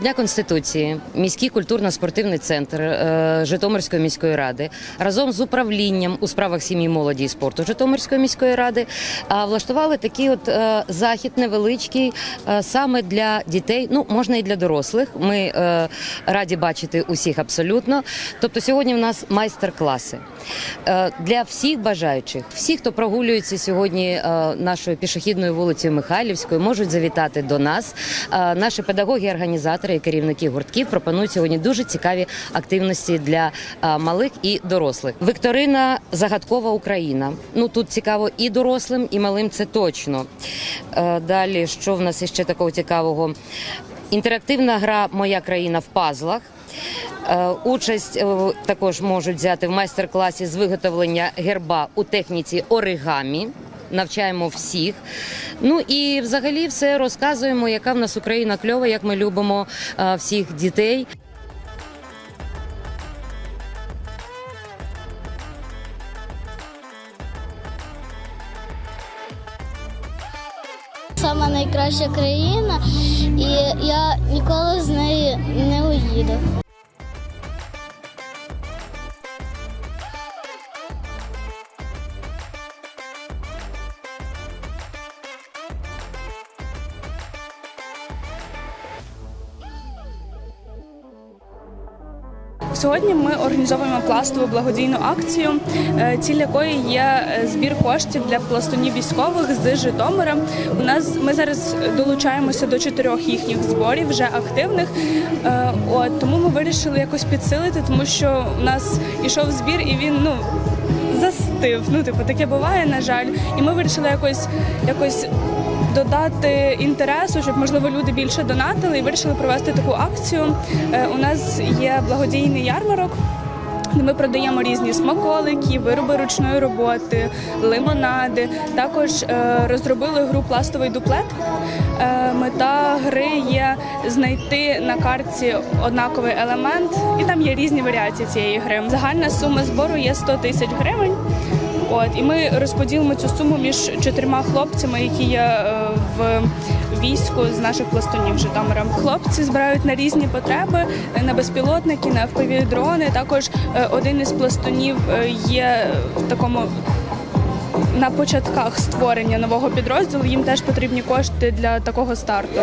Дня Конституції, міський культурно-спортивний центр е, Житомирської міської ради разом з управлінням у справах сім'ї, молоді і спорту Житомирської міської ради влаштували такий от е, захід невеличкий е, саме для дітей. Ну можна і для дорослих. Ми раді бачити усіх абсолютно. Тобто сьогодні в нас майстер-класи для всіх бажаючих, всі, хто прогулюється сьогодні нашою пішохідною вулицею Михайлівською, можуть завітати до нас. Наші педагоги, організатори і керівники гуртків пропонують сьогодні дуже цікаві активності для е, малих і дорослих. Вікторина Загадкова Україна. Ну тут цікаво і дорослим, і малим. Це точно. Е, Далі, що в нас іще такого цікавого? Інтерактивна гра Моя країна в пазлах. Е, Участь також можуть взяти в майстер-класі з виготовлення герба у техніці оригамі. Навчаємо всіх. Ну і взагалі все розказуємо, яка в нас Україна кльова, як ми любимо е, всіх дітей. Сама найкраща країна, і я ніколи з неї не уїду. Сьогодні ми організовуємо пластову благодійну акцію, е, ціль якої є е, збір коштів для пластунів військових з Житомира. У нас ми зараз долучаємося до чотирьох їхніх зборів, вже активних. Е, От тому ми вирішили якось підсилити, тому що у нас ішов збір, і він ну застив. Ну, типу, таке буває, на жаль. І ми вирішили якось якось. Додати інтересу, щоб можливо люди більше донатили, і вирішили провести таку акцію. Е, У нас є благодійний ярмарок, де ми продаємо різні смаколики, вироби ручної роботи, лимонади. Також е, розробили гру пластовий дуплет. Е, Мета гри є знайти на картці однаковий елемент, і там є різні варіації цієї гри. Загальна сума збору є 100 тисяч гривень. От і ми розподілимо цю суму між чотирма хлопцями, які є е, в війську з наших пластунів Житомира. Хлопці збирають на різні потреби е, на безпілотники, на fpv дрони. Також е, один із пластунів є в такому. На початках створення нового підрозділу їм теж потрібні кошти для такого старту.